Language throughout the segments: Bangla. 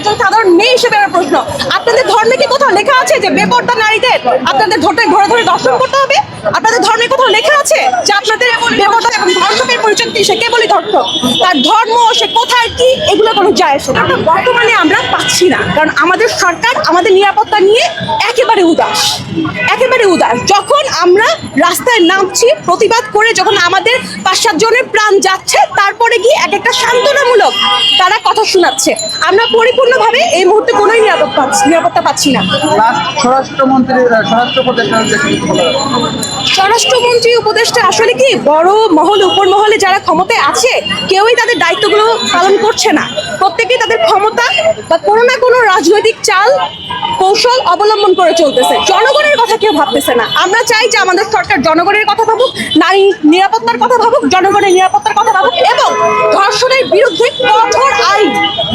aquí. সাধারণ মেয়ে হিসেবে আমার প্রশ্ন। আপনাদের ধর্মে কি কোথাও লেখা আছে যে বেপর্দা নারীদের আপনাদের ধরে ধরে ধরে দর্শন করতে হবে? আপনাদের ধর্মে কোথাও লেখা আছে যে আপনাদের বেপর্দা এবং ধর্ষকের পরিচয় সে কেবলই ধর্ম তার ধর্ম সে কোথায়, কি, এগুলো কোনো যায় না। বর্তমানে আমরা পাচ্ছি না, কারণ আমাদের সরকার আমাদের নিরাপত্তা নিয়ে একেবারে উদাস। একেবারে উদাস। যখন আমরা রাস্তায় নামছি, প্রতিবাদ করে যখন আমাদের পাঁচ সাত জনের প্রাণ যাচ্ছে, তারপরে গিয়ে এক একটা সান্ত্বনামূলক তারা কথা শোনাচ্ছে। আমরা পরিপূর্ণভাবে এই মুহূর্তে কোনো নিরাপত্তা পাচ্ছি নিরাপত্তা পাচ্ছি না। স্বরাষ্ট্রমন্ত্রী স্বরাষ্ট্র? স্বরাষ্ট্রমন্ত্রী উপদেষ্টা আসলে কি বড় মহল উপর মহলে যারা ক্ষমতায় আছে কেউই তাদের দায়িত্বগুলো পালন করছে না। প্রত্যেকেই তাদের ক্ষমতা বা কোনো না কোনো রাজনৈতিক চাল কৌশল অবলম্বন করে চলতেছে। জনগণের কথা কেউ ভাবতেছে না। আমরা চাই যে আমাদের সরকার জনগণের কথা ভাবুক নারী নিরাপত্তার কথা ভাবুক জনগণের নিরাপত্তার কথা ভাবুক এবং ধর্ষণের বিরুদ্ধে কঠোর আইন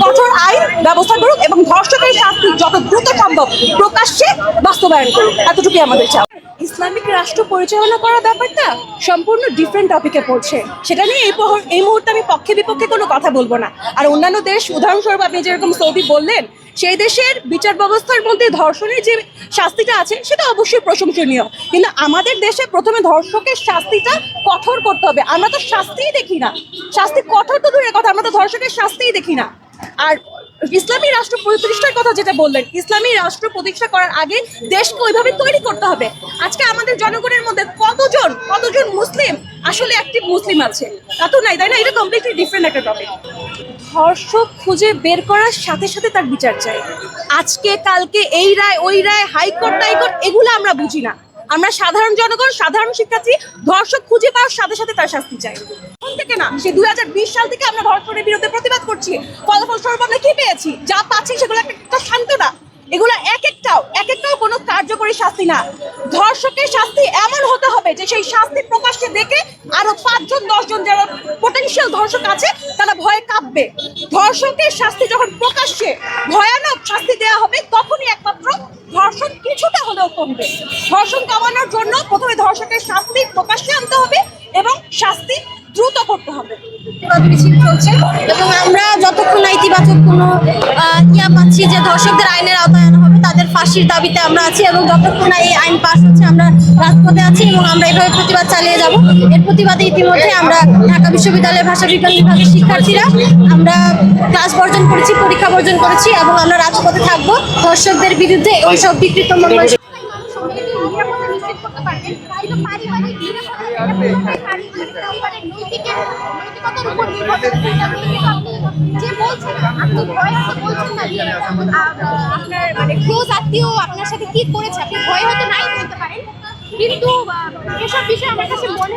কঠোর আইন ব্যবস্থা করুক এবং ধর্ষকের শাস্তি যত দ্রুত সম্ভব প্রকাশ্যে বাস্তবায়ন করুক এতটুকুই আমাদের চাপ ইসলামিক রাষ্ট্র পরিচালনা করার ব্যাপারটা সম্পূর্ণ ডিফারেন্ট টপিকে পড়ছে। সেটা নিয়ে এই এই মুহূর্তে আমি পক্ষে বিপক্ষে কোনো কথা বলব না। আর অন্যান্য দেশ, উদাহরণস্বরূপ আপনি যেরকম সৌদি বললেন, সেই দেশের বিচার ব্যবস্থার মধ্যে ধর্ষণের যে শাস্তিটা আছে, সেটা অবশ্যই প্রশংসনীয়। কিন্তু আমাদের দেশে প্রথমে ধর্ষকের শাস্তিটা কঠোর করতে হবে। আমরা তো শাস্তিই দেখি না। শাস্তি কঠোর তো দূরের কথা, আমরা তো ধর্ষকের শাস্তিই দেখি না। আর ইসলামী রাষ্ট্র প্রতিষ্ঠার কথা যেটা বললেন, ইসলামী রাষ্ট্র প্রতিষ্ঠা করার আগে দেশকে ওইভাবে তৈরি করতে হবে। আজকে আমাদের জনগণের মধ্যে কতজন কতজন মুসলিম আসলে অ্যাক্টিভ মুসলিম আছে? তা তো নাই, তাই না? এটা কমপ্লিটলি ডিফারেন্ট একটা টপিক ধর্ষক খুঁজে বের করার সাথে সাথে তার বিচার চাই। আজকে, কালকে, এই রায়, ওই রায়, হাইকোর্ট, টাইকোর্ট, এগুলো আমরা বুঝি না। আমরা সাধারণ জনগণ, সাধারণ শিক্ষার্থী, ধর্ষক খুঁজে পাওয়ার সাথে সাথে তার শাস্তি চাই। থেকে না, সে দুই সাল থেকে আমরা ধর্ষণের বিরুদ্ধে প্রতিবাদ করছি। ফলাফল স্বরূপ আমরা পেয়েছি, যা পাচ্ছি সেগুলো একটা সান্ত্বনা। এগুলো এক একটাও এক একটাও কোনো কার্যকরী শাস্তি না। ধর্ষকের শাস্তি এমন হতে হবে যে সেই শাস্তি প্রকাশ্যে দেখে আরও পাঁচজন, দশজন যারা পোটেনশিয়াল ধর্ষক আছে, তারা ভয়ে কাঁপবে। ধর্ষকের শাস্তি যখন প্রকাশ্যে, ভয়ানক শাস্তি দেওয়া হবে, তখনই একমাত্র ধর্ষণ কিছুটা হলেও কমবে। ধর্ষণ কমানোর জন্য প্রথমে ধর্ষকের শাস্তি প্রকাশ্যে আনতে হবে এবং শাস্তি দ্রুত করতে হবে। এবং আমরা যতক্ষণ না ইতিবাচক কোনো ইয়া পাচ্ছি যে ধর্ষকদের আইনের আওতায় আনা হবে, তাদের ফাঁসির দাবিতে আমরা আছি এবং যতক্ষণ না এই আইন পাস হচ্ছে, আমরা রাজপথে আছি এবং আমরা এভাবে প্রতিবাদ চালিয়ে যাব। এর প্রতিবাদে ইতিমধ্যে আমরা ঢাকা বিশ্ববিদ্যালয়ের ভাষা বিজ্ঞান বিভাগের শিক্ষার্থীরা আমরা ক্লাস বর্জন করেছি, পরীক্ষা বর্জন করেছি এবং আমরা রাজপথে থাকব। ধর্ষকদের বিরুদ্ধে এইসব বিকৃত মনোভাব করতে পারবেন। পারিবারিক মানে পরিবারের নৈতিকের নৈতিকতার উপর নির্ভর যে বলছেন, আপনি ভয় বলছেন না আপনার মানে ক্লোজ আত্মীয় আপনার সাথে কি করেছে? আপনি ভয় হয়তো নাই বলতে পারেন। কিন্তু এসব বিষয়ে আমার কাছে মনে